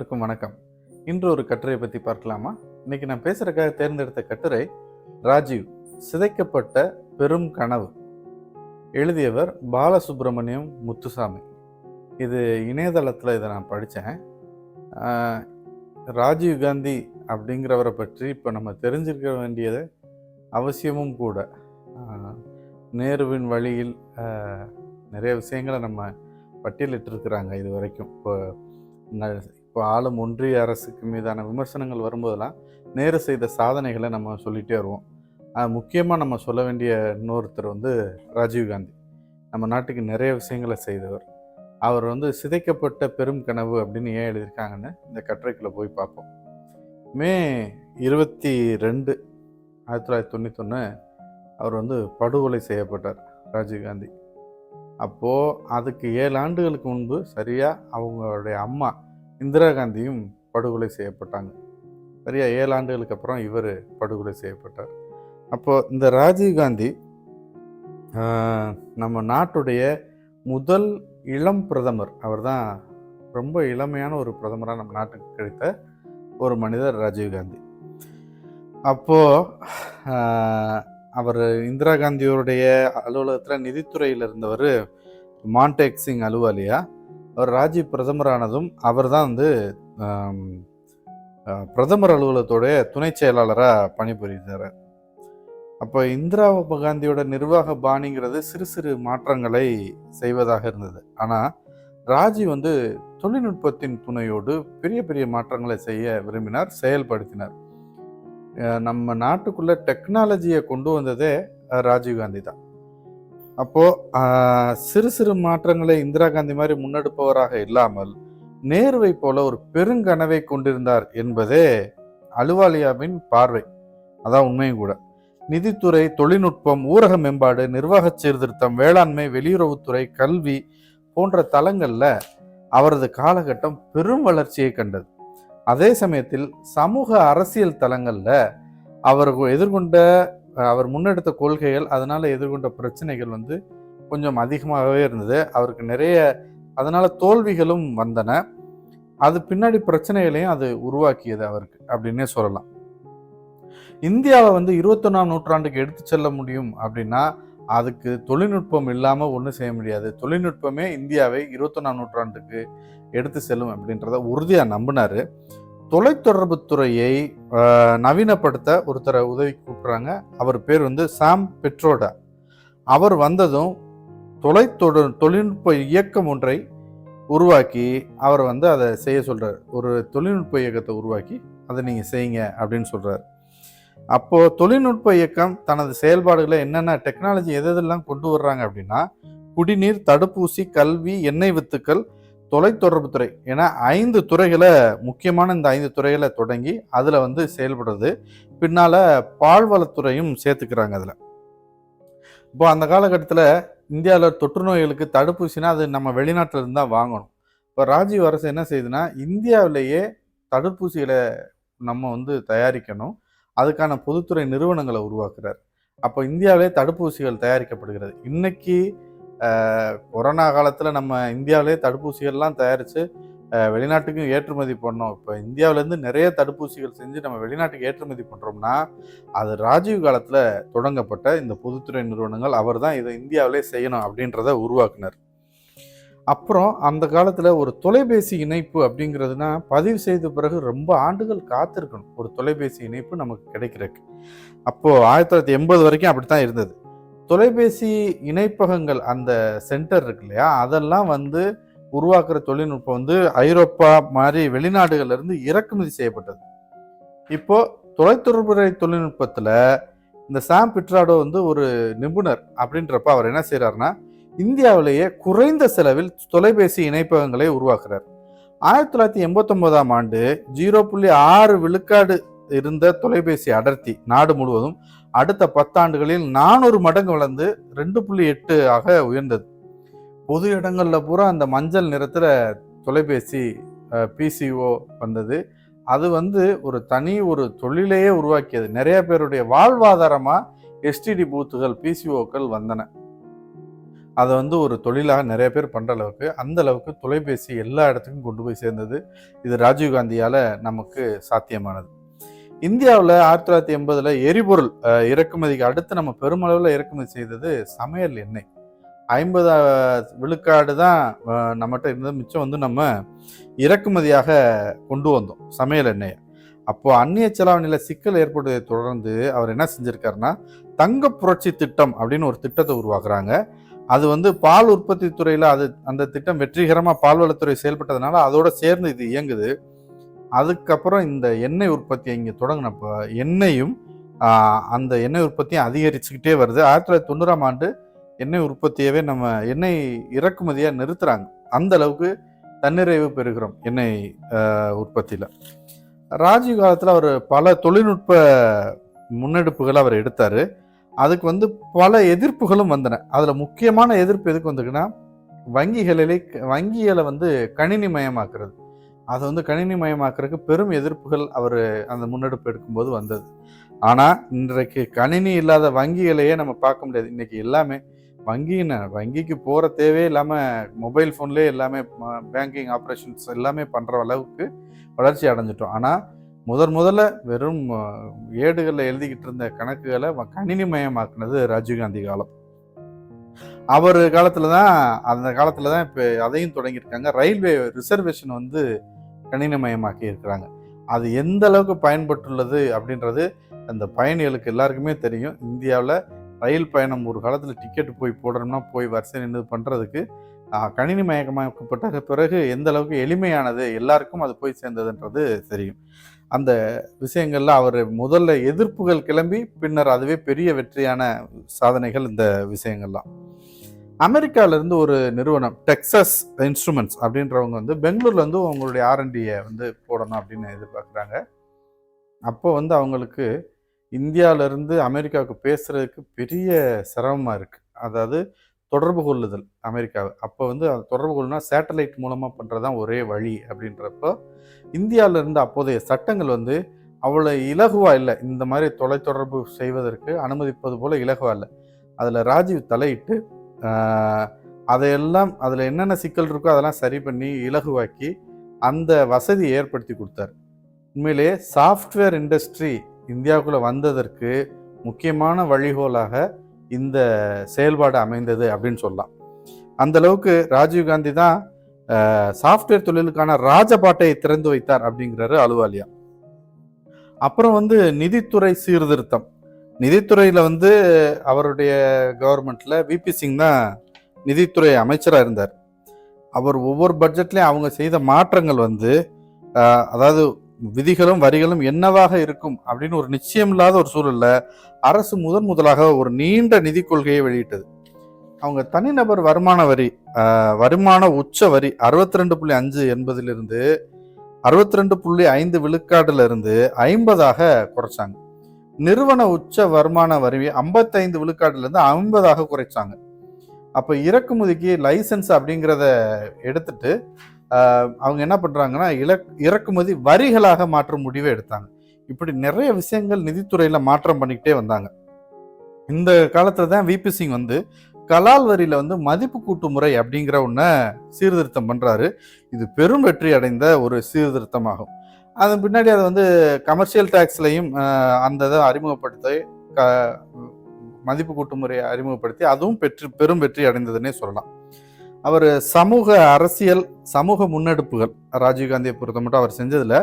அனைவருக்கும் வணக்கம். இன்று ஒரு கட்டுரையை பற்றி பார்க்கலாமா? இன்னைக்கு நான் பேசுகிறக்காக தேர்ந்தெடுத்த கட்டுரை ராஜீவ் சிதைக்கப்பட்ட பெரும் கனவு. எழுதியவர் பாலசுப்ரமணியம் முத்துசாமி. இது இணையதளத்தில் இதை நான் படித்தேன் ராஜீவ் காந்தி அப்படிங்கிறவரை பற்றி இப்போ நம்ம தெரிஞ்சிருக்க வேண்டியது அவசியமும் கூட. நேருவின் வழியில் நிறைய விஷயங்களை நம்ம பட்டியலிட்டிருக்கிறாங்க இது வரைக்கும். இப்போ இப்போ ஆளும் ஒன்றிய அரசுக்கு மீதான விமர்சனங்கள் வரும்போதெல்லாம் நேரு செய்த சாதனைகளை நம்ம சொல்லிகிட்டே வருவோம். முக்கியமாக நம்ம சொல்ல வேண்டிய இன்னொருத்தர் வந்து ராஜீவ் காந்தி. நம்ம நாட்டுக்கு நிறைய விஷயங்களை செய்தவர். அவர் வந்து சிதைக்கப்பட்ட பெரும் கனவு அப்படின்னு ஏன் எழுதியிருக்காங்கன்னு இந்த கட்டுரைக்குள்ளே போய் பார்ப்போம். மே இருபத்தி ரெண்டு ஆயிரத்தி தொள்ளாயிரத்தி தொண்ணூத்தொன்று அவர் வந்து படுகொலை செய்யப்பட்டார் ராஜீவ் காந்தி. அப்போது அதுக்கு ஏழு ஆண்டுகளுக்கு முன்பு சரியாக அவங்களுடைய அம்மா இந்திரா காந்தியும் படுகொலை செய்யப்பட்டாங்க. சரியா? ஏழு ஆண்டுகளுக்கு அப்புறம் இவர் படுகொலை செய்யப்பட்டார். அப்போது இந்த ராஜீவ் காந்தி நம்ம நாட்டுடைய முதல் இளம் பிரதமர். அவர் தான் ரொம்ப இளமையான ஒரு பிரதமராக நம்ம நாட்டுக்கு கிடைத்த ஒரு மனிதர் ராஜீவ் காந்தி. அப்போது அவர் இந்திரா காந்தியோருடைய அலுவலகத்தில் நிதித்துறையில் இருந்தவர் மான்டேக் சிங் அலுவாலியா. அவர் ராஜீவ் பிரதமரானதும் அவர் தான் வந்து பிரதமர் அலுவலகத்தோடைய துணை செயலாளராக பணிபுரிந்தார் அப்போ இந்திரா காந்தியோட நிர்வாக பாணிங்கிறது சிறு சிறு மாற்றங்களை செய்வதாக இருந்தது. ஆனால் ராஜீவ் வந்து தொழில்நுட்பத்தின் துணையோடு பெரிய பெரிய மாற்றங்களை செய்ய விரும்பினார் செயல்படுத்தினார். நம்ம நாட்டுக்குள்ள டெக்னாலஜியை கொண்டு வந்ததே ராஜீவ் காந்தி தான். அப்போது சிறு சிறு மாற்றங்களை இந்திரா காந்தி மாதிரி முன்னெடுப்பவராக இல்லாமல் நேருவை போல ஒரு பெருங்கனவை கொண்டிருந்தார் என்பதே அலுவாலியாவின் பார்வை. அதான் உண்மையும் கூட. நிதித்துறை தொழில்நுட்பம் ஊரக மேம்பாடு நிர்வாக சீர்திருத்தம் வேளாண்மை வெளியுறவுத்துறை கல்வி போன்ற தளங்களில் அவரது காலகட்டம் பெரும் வளர்ச்சியை கண்டது. அதே சமயத்தில் சமூக அரசியல் தளங்களில் அவர் எதிர்கொண்ட அவர் முன்னெடுத்த கொள்கைகள் அதனால் எதிர்கொண்ட பிரச்சனைகள் வந்து கொஞ்சம் அதிகமாகவே இருந்தது. அவருக்கு நிறைய அதனால் தோல்விகளும் வந்தன. அது பின்னாடி பிரச்சனைகளையும் அது உருவாக்கியது அவருக்கு அப்படின்னே சொல்லலாம். இந்தியாவை வந்து இருபத்தொன்னாம் நூற்றாண்டுக்கு எடுத்து செல்ல முடியும் அப்படின்னா அதுக்கு தொழில்நுட்பம் இல்லாமல் ஒன்றும் செய்ய முடியாது. தொழில்நுட்பமே இந்தியாவை இருபத்தொன்னாம் நூற்றாண்டுக்கு எடுத்து செல்லும் அப்படின்றத உறுதியாக நம்பினாரு. தொலைத்தொடர்பு துறையை நவீனப்படுத்த ஒருத்தரை உதவி கூப்பிட்றாங்க. அவர் பேர் வந்து சாம் பெட்ரோடா. அவர் வந்ததும் தொலைத்தொடர் தொழில்நுட்ப இயக்கம் ஒன்றை உருவாக்கி அவர் வந்து அதை செய்ய சொல்கிறார் ஒரு தொழில்நுட்ப இயக்கத்தை உருவாக்கி அதை நீங்கள் செய்யுங்க அப்படின்னு சொல்கிறார் அப்போது தொழில்நுட்ப இயக்கம் தனது செயல்பாடுகளை என்னென்ன டெக்னாலஜி எது எதெல்லாம் கொண்டு வர்றாங்க அப்படின்னா குடிநீர் தடுப்பூசி கல்வி எண்ணெய் வித்துக்கள் தொலைத்தொடர்புத்துறை ஏன்னா ஐந்து துறைகளை முக்கியமான இந்த ஐந்து துறைகளை தொடங்கி அதில் வந்து செயல்படுறது. பின்னால் பால்வளத்துறையும் சேர்த்துக்கிறாங்க அதில். இப்போ அந்த காலகட்டத்தில் இந்தியாவில் தொற்று நோய்களுக்கு தடுப்பூசினா அது நம்ம வெளிநாட்டில் இருந்தால் தான் வாங்கணும். இப்போ ராஜீவ் அரசு என்ன செய்யுதுன்னா இந்தியாவிலேயே தடுப்பூசிகளை நம்ம வந்து தயாரிக்கணும். அதுக்கான பொதுத்துறை நிறுவனங்களை உருவாக்குறார். அப்போ இந்தியாவிலே தடுப்பூசிகள் தயாரிக்கப்படுகிறது. இன்னைக்கு கொரோனா காலத்தில் நம்ம இந்தியாவிலே தடுப்பூசிகள்லாம் தயாரித்து வெளிநாட்டுக்கும் ஏற்றுமதி பண்ணோம். இப்போ இந்தியாவிலேருந்து நிறைய தடுப்பூசிகள் செஞ்சு நம்ம வெளிநாட்டுக்கு ஏற்றுமதி பண்ணுறோம்னா அது ராஜீவ் காலத்தில் தொடங்கப்பட்ட இந்த பொதுத்துறை நிறுவனங்கள் அவர் தான் இதை இந்தியாவிலே செய்யணும் அப்படின்றத உருவாக்குனார். அப்புறம் அந்த காலத்தில் ஒரு தொலைபேசி இணைப்பு அப்படிங்கிறதுனா பதிவு செய்த பிறகு ரொம்ப ஆண்டுகள் காத்திருக்கணும். ஒரு தொலைபேசி இணைப்பு நமக்கு கிடைக்கிறதுக்கு. அப்போது ஆயிரத்தி தொள்ளாயிரத்தி எண்பது வரைக்கும் அப்படி தான் இருந்தது. தொலைபேசி இணைப்பகங்கள் அந்த சென்டர் இருக்கு இல்லையா? அதெல்லாம் வந்து உருவாக்குற தொழில்நுட்பம் வந்து ஐரோப்பா மாதிரி வெளிநாடுகள்ல இருந்து இறக்குமதி செய்யப்பட்டது. இப்போ தொலைத்தொடர்புறை தொழில்நுட்பத்தில் இந்த சாம் பிட்ராடோ வந்து ஒரு நிபுணர் அப்படின்றப்ப அவர் என்ன செய்கிறாருன்னா இந்தியாவிலேயே குறைந்த செலவில் தொலைபேசி இணைப்பகங்களை உருவாக்குறார். ஆயிரத்தி தொள்ளாயிரத்தி எண்பத்தொன்பதாம் ஆண்டு ஜீரோ புள்ளி ஆறு விழுக்காடு இருந்த தொலைபேசி அடர்த்தி நாடு முழுவதும் அடுத்த பத்தாண்டுகளில் நானூறு மடங்கு வளர்ந்து ரெண்டு புள்ளி எட்டு ஆக உயர்ந்தது. பொது இடங்களில் பூரா அந்த மஞ்சள் நிறத்தில் தொலைபேசி பிசிஓ வந்தது. அது வந்து ஒரு தனி ஒரு தொழிலையே உருவாக்கியது. நிறைய பேருடைய வாழ்வாதாரமாக எஸ்டிடி பூத்துகள் பிசிஓக்கள் வந்தன. அதை வந்து ஒரு தொழிலாக நிறைய பேர் பண்ணுற அளவுக்கு அந்த அளவுக்கு தொலைபேசி எல்லா இடத்துக்கும் கொண்டு போய் சேர்ந்தது. இது ராஜீவ்காந்தியால் நமக்கு சாத்தியமானது. இந்தியாவில் ஆயிரத்தி தொள்ளாயிரத்தி எண்பதில் எரிபொருள் இறக்குமதிக்கு அடுத்து நம்ம பெருமளவில் இறக்குமதி செய்தது சமையல் எண்ணெய். ஐம்பது விழுக்காடு தான் நம்மகிட்ட இருந்தது. மிச்சம் வந்து நம்ம இறக்குமதியாக கொண்டு வந்தோம் சமையல் எண்ணெயை. அப்போ அந்நிய செலாவணியில் சிக்கல் ஏற்பட்டதை தொடர்ந்து அவர் என்ன செஞ்சுருக்காருன்னா தங்க புரட்சி திட்டம் அப்படின்னு ஒரு திட்டத்தை உருவாக்குறாங்க. அது வந்து பால் உற்பத்தி துறையில் அது அந்த திட்டம் வெற்றிகரமாக பால்வளத்துறை செயல்பட்டதுனால அதோட சேர்ந்து இது இயங்குது. அதுக்கப்புறம் இந்த எண்ணெய் உற்பத்தியை இங்கே தொடங்கினப்போ எண்ணெயும் அந்த எண்ணெய் உற்பத்தியும் அதிகரிச்சுக்கிட்டே வருது. ஆயிரத்தி தொள்ளாயிரத்தி தொண்ணூறாம் ஆண்டு எண்ணெய் உற்பத்தியவே நம்ம எண்ணெய் இறக்குமதியாக நிறுத்துகிறாங்க அந்த அளவுக்கு தன்னிறைவு பெறுகிறோம் எண்ணெய் உற்பத்தியில். ராஜீவ் காலத்தில் அவர் பல தொழில்நுட்ப முன்னெடுப்புகளை அவர் எடுத்தார். அதுக்கு வந்து பல எதிர்ப்புகளும் வந்தன. அதில் முக்கியமான எதிர்ப்பு எதுக்கு வந்துக்குன்னா வங்கிகளிலே வங்கிகளை வந்து கணினி மயமாக்குறது அதை வந்து கணினி மயமாக்குறதுக்கு பெரும் எதிர்ப்புகள் அவர் அந்த முன்னெடுப்பு எடுக்கும்போது வந்தது. ஆனால் இன்றைக்கு கணினி இல்லாத வங்கிகளையே நம்ம பார்க்க முடியாது. இன்னைக்கு எல்லாமே வங்கின்னு வங்கிக்கு போகிற தேவையே இல்லாமல் மொபைல் ஃபோன்லேயே எல்லாமே பேங்கிங் ஆப்ரேஷன்ஸ் எல்லாமே பண்ணுற அளவுக்கு வளர்ச்சி அடைஞ்சிட்டோம். ஆனால் முதன் முதல்ல வெறும் ஏடுகளில் எழுதிக்கிட்டு இருந்த கணக்குகளை வ- கணினிமயமாக்குனது ராஜீவ்காந்தி காலம். அவர் காலத்தில் தான் அந்த காலத்தில் தான் இப்போ அதையும் தொடங்கியிருக்காங்க. ரயில்வே ரிசர்வேஷன் வந்து கணினிமயமாக்கி இருக்கிறாங்க. அது எந்த அளவுக்கு பயன்பட்டுள்ளது அப்படின்றது அந்த பயணிகளுக்கு எல்லாருக்குமே தெரியும். இந்தியாவில் ரயில் பயணம் ஒரு காலத்தில் டிக்கெட் போய் போடுறோம்னா போய் வரிசை நின்று பண்ணுறதுக்கு கணினி மயக்கமாக்கப்பட்ட பிறகு எந்த அளவுக்கு எளிமையானது எல்லாருக்கும் அது போய் சேர்ந்ததுன்றது தெரியும். அந்த விஷயங்கள்ல அவர் முதல்ல எதிர்ப்புகள் கிளம்பி பின்னர் அதுவே பெரிய வெற்றியான சாதனைகள் இந்த விஷயங்கள்லாம். அமெரிக்காவிலேருந்து ஒரு நிறுவனம் டெக்ஸஸ் இன்ஸ்ட்ருமெண்ட்ஸ் அப்படின்றவங்க வந்து பெங்களூர்லேருந்து அவங்களுடைய ஆர்என்டியை வந்து போடணும் அப்படின்னு எதிர்பார்க்குறாங்க. அப்போ வந்து அவங்களுக்கு இந்தியாவிலேருந்து அமெரிக்காவுக்கு பேசுகிறதுக்கு பெரிய சிரமமாக இருக்குது அதாவது தொடர்பு கொள்ளுதல் அமெரிக்காவை. அப்போ வந்து அது தொடர்பு கொள்ளுனா சேட்டலைட் மூலமாக பண்ணுறது தான் ஒரே வழி அப்படின்றப்போ இந்தியாவிலேருந்து அப்போதைய சட்டங்கள் வந்து அவ்வளோ இலகுவாக இல்லை. இந்த மாதிரி தொலைத்தொடர்பு செய்வதற்கு அனுமதிப்பது போல் இலகுவா இல்லை. அதில் ராஜீவ் தலையிட்டு அதையெல்லாம் அதில் என்னென்ன சிக்கல் இருக்கோ அதெல்லாம் சரி பண்ணி இலகுவாக்கி அந்த வசதியை ஏற்படுத்தி கொடுத்தார். உண்மையிலேயே சாஃப்ட்வேர் இண்டஸ்ட்ரி இந்தியாவுக்குள்ளே வந்ததற்கு முக்கியமான வழிகோலாக இந்த செயல்பாடு அமைந்தது அப்படின்னு சொல்லலாம். அந்த அளவுக்கு ராஜீவ்காந்தி தான் சாஃப்ட்வேர் தொழிலுக்கான ராஜபாட்டை திறந்து வைத்தார் அப்படிங்கிறாரு அலுவாலியா அப்புறம் வந்து நிதித்துறை சீர்திருத்தம். நிதித்துறையில் வந்து அவருடைய கவர்மெண்ட்டில் விபி சிங் தான் நிதித்துறை அமைச்சராக இருந்தார். அவர் ஒவ்வொரு பட்ஜெட்லையும் அவங்க செய்த மாற்றங்கள் வந்து அதாவது விதிகளும் வரிகளும் என்னவாக இருக்கும் அப்படின்னு ஒரு நிச்சயம் இல்லாத ஒரு சூழலில் அரசு முதன் முதலாக ஒரு நீண்ட நிதி கொள்கையை வெளியிட்டது. அவங்க தனிநபர் வருமான வரி வருமான உச்ச வரி அறுபத்தி ரெண்டு புள்ளி அஞ்சு என்பதிலிருந்து அறுபத்தி ரெண்டு புள்ளி ஐந்து விழுக்காடுல இருந்து ஐம்பதாக குறைச்சாங்க. நிறுவன உச்ச வருமான வரி ஐம்பத்தைந்து விழுக்காட்டிலேருந்து ஐம்பதாக குறைச்சாங்க. அப்போ இறக்குமதிக்கு லைசன்ஸ் அப்படிங்கிறத எடுத்துட்டு அவங்க என்ன பண்ணுறாங்கன்னா இலக் இறக்குமதி வரிகளாக மாற்றும் முடிவை எடுத்தாங்க. இப்படி நிறைய விஷயங்கள் நிதித்துறையில் மாற்றம் பண்ணிக்கிட்டே வந்தாங்க. இந்த காலத்தில் தான் விபி சிங் வந்து கலால் வரியில வந்து மதிப்பு கூட்டு முறை அப்படிங்கிற ஒன்றை சீர்திருத்தம் பண்ணுறாரு இது பெரும் வெற்றி அடைந்த ஒரு சீர்திருத்தமாகும். அதன் பின்னாடி அதை வந்து கமர்ஷியல் டேக்ஸ்லையும் அந்த இதை அறிமுகப்படுத்தி க மதிப்பு கூட்டு முறையை அறிமுகப்படுத்தி அதுவும் பெற்று பெரும் வெற்றி அடைந்ததுன்னே சொல்லலாம். அவர் சமூக அரசியல் சமூக முன்னெடுப்புகள் ராஜீவ்காந்தியை பொறுத்த மட்டும் அவர் செஞ்சதில்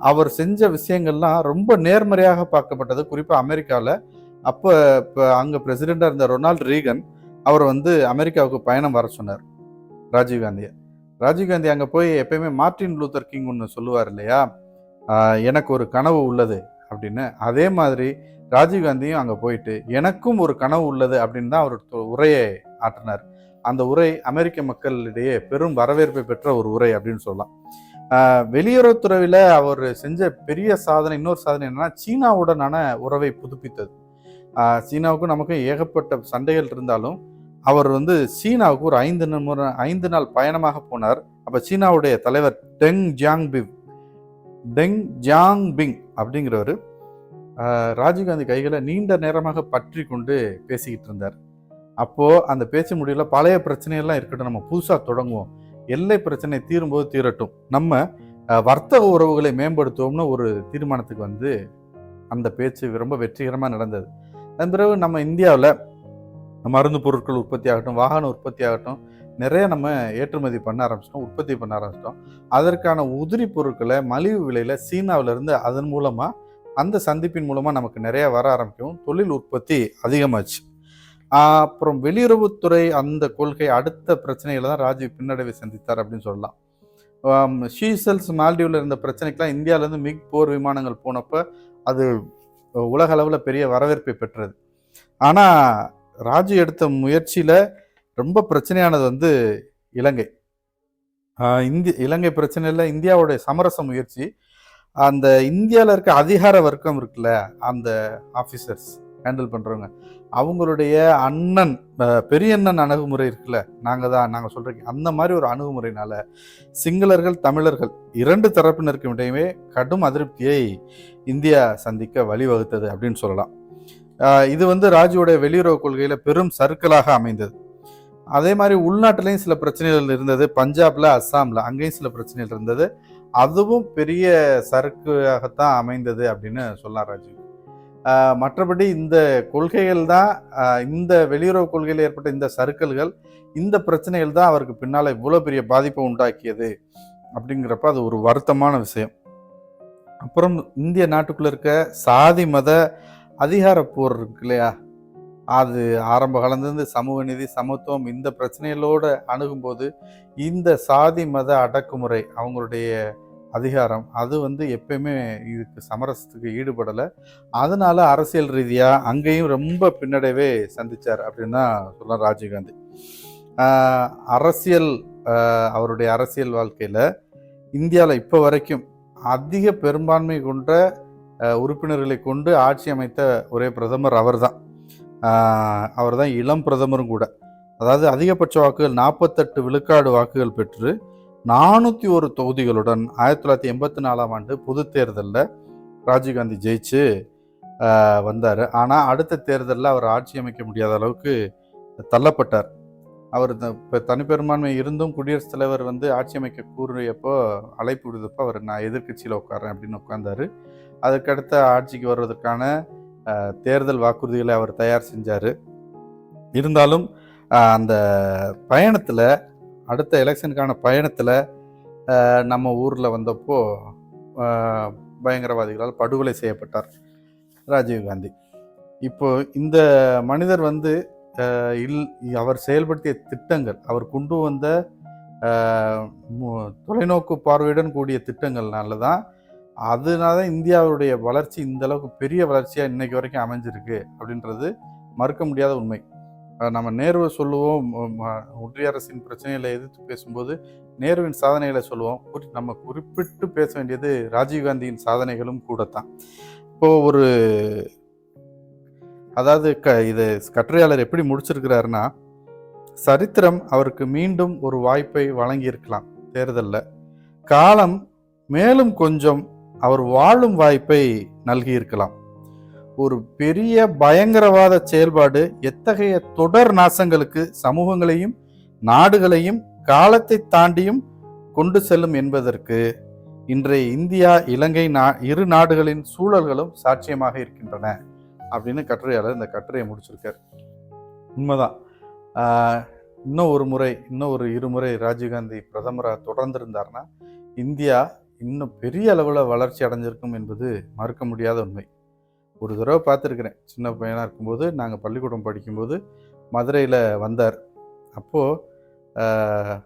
அவர் செஞ்ச விஷயங்கள்லாம் ரொம்ப நேர்மறையாக பார்க்கப்பட்டது. குறிப்பாக அமெரிக்காவில் அப்போ இப்போ அங்கே பிரசிடெண்டாக இருந்த ரொனால்ட் ரீகன் அவர் வந்து அமெரிக்காவுக்கு பயணம் வர சொன்னார் ராஜீவ்காந்தியை ராஜீவ்காந்தி அங்கே போய் எப்பயுமே மார்ட்டின் லூத்தர் கிங் ஒன்று சொல்லுவார் இல்லையா? எனக்கு ஒரு கனவு உள்ளது அப்படின்னு. அதே மாதிரி ராஜீவ்காந்தியும் அங்கே போயிட்டு எனக்கும் ஒரு கனவு உள்ளது அப்படின்னு தான் அவர் தொ- உரையை ஆற்றினார். அந்த உரை அமெரிக்க மக்களிடையே பெரும் வரவேற்பை பெற்ற ஒரு உரை அப்படின்னு சொல்லலாம். வெளியுறவுத்துறையில் அவர் செஞ்ச பெரிய சாதனை இன்னொரு சாதனை என்னன்னா சீனாவுடனான உறவை புதுப்பித்தது. சீனாவுக்கும் நமக்கும் ஏகப்பட்ட சண்டைகள் இருந்தாலும் அவர் வந்து சீனாவுக்கு ஒரு ஐந்து முறை ஐந்து நாள் பயணமாக போனார். அப்போ சீனாவுடைய தலைவர் டெங் ஜியாங் பிவ் டெங் ஜியாங் பிங் அப்படிங்கிறவர் ராஜீவ்காந்தி கைகளை நீண்ட நேரமாக பற்றி கொண்டு பேசிக்கிட்டு இருந்தார். அப்போது அந்த பேச்சு முடிவில் பழைய பிரச்சனையெல்லாம் இருக்கட்டும் நம்ம புதுசாக தொடங்குவோம். எல்லை பிரச்சனை தீரும்போது தீரட்டும். நம்ம வர்த்தக உறவுகளை மேம்படுத்துவோம்னு ஒரு தீர்மானத்துக்கு வந்து அந்த பேச்சு ரொம்ப வெற்றிகரமாக நடந்தது. அதன் பிறகு நம்ம இந்தியாவில் மருந்து பொருட்கள் உற்பத்தி ஆகட்டும் வாகன உற்பத்தி ஆகட்டும் நிறைய நம்ம ஏற்றுமதி பண்ண ஆரம்பிச்சிட்டோம் உற்பத்தி பண்ண ஆரம்பிச்சிட்டோம். அதற்கான உதிரி பொருட்களை மலிவு விலையில் சீனாவிலேருந்து அதன் மூலமாக அந்த சந்திப்பின் மூலமாக நமக்கு நிறைய வர ஆரம்பிக்கும் தொழில் உற்பத்தி அதிகமாச்சு. அப்புறம் வெளியுறவுத்துறை அந்த கொள்கை அடுத்த பிரச்சனையில தான் ராஜீவ் பின்னடைவை சந்தித்தார் அப்படின்னு சொல்லலாம். ஷீசல்ஸ் மால்டீவில் இருந்த பிரச்சனைக்கெலாம் இந்தியாவிலேருந்து மிக் போர் விமானங்கள் போனப்போ அது உலக அளவில் பெரிய வரவேற்பை பெற்றது. ஆனால் ராஜு எடுத்த முயற்சியில் ரொம்ப பிரச்சனையானது வந்து இலங்கை. இந்தி இந்திய இலங்கை பிரச்சனையில் இந்தியாவுடைய சமரச முயற்சி. அந்த இந்தியாவில் இருக்க அதிகார வர்க்கம் இருக்குல்ல அந்த ஆஃபீஸர்ஸ் ஹேண்டில் பண்ணுறவங்க அவங்களுடைய அண்ணன் பெரியண்ணன் அணுகுமுறை இருக்குல்ல நாங்கள் தான் நாங்கள் சொல்கிறோம் அந்த மாதிரி ஒரு அணுகுமுறையினால சிங்களர்கள் தமிழர்கள் இரண்டு தரப்பினருக்கும் இடையுமே கடும் அதிருப்தியை இந்தியா சந்திக்க வழிவகுத்தது அப்படின்னு சொல்லலாம். இது வந்து ராஜுவோடைய வெளியுறவு கொள்கையில் பெரும் சறுக்கலாக அமைந்தது. அதே மாதிரி உள்நாட்டிலையும் சில பிரச்சனைகள் இருந்தது. பஞ்சாப்ல அஸ்ஸாம்ல அங்கேயும் சில பிரச்சனைகள் இருந்தது. அதுவும் பெரிய சறுக்காகத்தான் அமைந்தது அப்படின்னு சொல்லலாம் ராஜு. மற்றபடி இந்த கொள்கைகள் தான் இந்த வெளியுறவு கொள்கையில் ஏற்பட்ட இந்த சறுக்கல்கள் இந்த பிரச்சனைகள் தான் அவருக்கு பின்னால் இவ்வளோ பெரிய பாதிப்பை உண்டாக்கியது அப்படிங்கிறப்ப அது ஒரு வருத்தமான விஷயம். அப்புறம் இந்திய நாட்டுக்குள்ளே இருக்க சாதி மத அதிகார போர் இருக்கு இல்லையா அது ஆரம்ப காலத்திலிருந்து சமூக நீதி சமத்துவம் இந்த பிரச்சனைகளோடு அணுகும்போது இந்த சாதி மத அடக்குமுறை அவங்களுடைய அதிகாரம் அது வந்து எப்பயுமே இதுக்கு சமரசத்துக்கு ஈடுபடலை. அதனால அரசியல் ரீதியாக அங்கேயும் ரொம்ப பின்னடைவே சந்திச்சார் அப்படின்னு தான் சொல்லலாம் ராஜீவ்காந்தி அரசியல் அவருடைய அரசியல் வாழ்க்கையில் இந்தியாவில் இப்போ வரைக்கும் அதிக பெரும்பான்மை கொண்ட உறுப்பினர்களை கொண்டு ஆட்சி அமைத்த ஒரே பிரதமர் அவர்தான். அவர் தான் இளம் பிரதமரும் கூட. அதாவது அதிகபட்ச வாக்குகள் நாற்பத்தெட்டு விழுக்காடு வாக்குகள் பெற்று நானூற்றி ஒரு தொகுதிகளுடன் ஆயிரத்தி தொள்ளாயிரத்தி எண்பத்தி நாலாம் ஆண்டு பொது தேர்தலில் ராஜீவ்காந்தி ஜெயிச்சு வந்தார். ஆனால் அடுத்த தேர்தலில் அவர் ஆட்சி அமைக்க முடியாத அளவுக்கு தள்ளப்பட்டார். அவர் த- தனிப்பெரும்பான்மை இருந்தும் குடியரசுத் தலைவர் வந்து ஆட்சி அமைக்க கூறியப்போ அழைப்பு விடுதப்போ அவர் நான் எதிர்க்கட்சியில் உட்காரேன் அப்படின்னு உட்கார்ந்தாரு. அதுக்கடுத்த ஆட்சிக்கு வர்றதுக்கான தேர்தல் வாக்குறுதிகளை அவர் தயார் செஞ்சார். இருந்தாலும் அந்த பயணத்தில் அடுத்த எலெக்ஷனுக்கான பயணத்தில் நம்ம ஊரில் வந்தப்போ பயங்கரவாதிகளால் படுகொலை செய்யப்பட்டார் ராஜீவ்காந்தி இப்போ இந்த மனிதர் வந்து இல் அவர் செயல்படுத்திய திட்டங்கள் அவர் கொண்டு வந்த மு- தொலைநோக்கு பார்வையுடன் கூடிய திட்டங்கள்னால தான் அதனால தான் இந்தியாவுடைய வளர்ச்சி இந்த அளவுக்கு பெரிய வளர்ச்சியாக இன்னைக்கு வரைக்கும் அமைஞ்சிருக்கு அப்படின்றது மறுக்க முடியாத உண்மை. நம்ம நேருவை சொல்லுவோம் ஒன்றிய அரசின் பிரச்சனைகளை எதிர்த்து பேசும்போது நேருவின் சாதனைகளை சொல்லுவோம். நம்ம குறிப்பிட்டு பேச வேண்டியது ராஜீவ்காந்தியின் சாதனைகளும் கூடத்தான். இப்போது ஒரு அதாவது க இது கட்டுரையாளர் எப்படி முடிச்சிருக்கிறாருன்னா சரித்திரம் அவருக்கு மீண்டும் ஒரு வாய்ப்பை வழங்கியிருக்கலாம் தேர்தலில். காலம் மேலும் கொஞ்சம் அவர் வாழும் வாய்ப்பை நல்கியிருக்கலாம். ஒரு பெரிய பயங்கரவாத செயல்பாடு எத்தகைய தொடர் நாசங்களுக்கு சமூகங்களையும் நாடுகளையும் காலத்தை தாண்டியும் கொண்டு செல்லும் என்பதற்கு இன்றைய இந்தியா இலங்கை நா இரு நாடுகளின் சூழல்களும் சாட்சியமாக இருக்கின்றன அப்படின்னு கட்டுரையாளர் இந்த கட்டுரையை முடிச்சிருக்கார். உண்மைதான். இன்னும் ஒரு முறை இன்னும் ஒரு இருமுறை ராஜீவ்காந்தி பிரதமராக தொடர்ந்திருந்தார்னா இந்தியா இன்னும் பெரிய அளவில் வளர்ச்சி அடைஞ்சிருக்கும் என்பது மறுக்க முடியாத உண்மை. ஒரு தடவை பார்த்துருக்குறேன். சின்ன பையனாக இருக்கும்போது நாங்கள் பள்ளிக்கூடம் படிக்கும்போது மதுரையில் வந்தார். அப்போது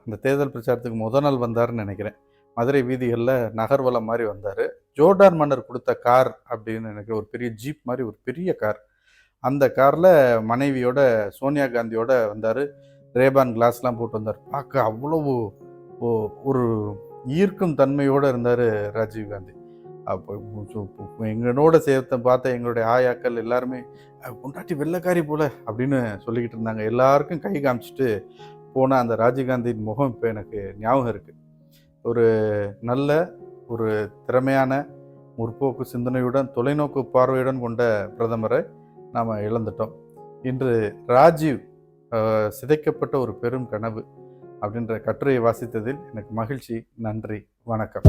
அந்த தேர்தல் பிரச்சாரத்துக்கு முத நாள் வந்தார்னு நினைக்கிறேன். மதுரை வீதிகளில் நகர்வலம் மாதிரி வந்தார். ஜோர்டான் மன்னர் கொடுத்த கார் அப்படின்னு எனக்கு ஒரு பெரிய ஜீப் மாதிரி ஒரு பெரிய கார். அந்த காரில் மனைவியோட சோனியா காந்தியோட வந்தார். ரேபான் கிளாஸ்லாம் போட்டு வந்தார். பார்க்க அவ்வளவு ஒரு ஈர்க்கும் தன்மையோடு இருந்தார் ராஜீவ் காந்தி. அப்போ எங்களோட சேர்த்த பார்த்த எங்களுடைய ஆயாக்கள் எல்லாருமே கொண்டாட்டி வெள்ளக்காரி வெள்ளைக்காரி போல அப்படின்னு சொல்லிக்கிட்டு இருந்தாங்க. எல்லாருக்கும் கை காமிச்சிட்டு போன அந்த ராஜீவ்காந்தியின் முகம் இப்போ எனக்கு ஞாபகம் இருக்குது ஒரு நல்ல ஒரு திறமையான முற்போக்கு சிந்தனையுடன் தொலைநோக்கு பார்வையுடன் கொண்ட பிரதமரை நாம் இழந்துட்டோம். இன்று ராஜீவ் சிதைக்கப்பட்ட ஒரு பெரும் கனவு. அப்படின்ற கட்டுரையை வாசித்ததில் எனக்கு மகிழ்ச்சி. நன்றி. வணக்கம்.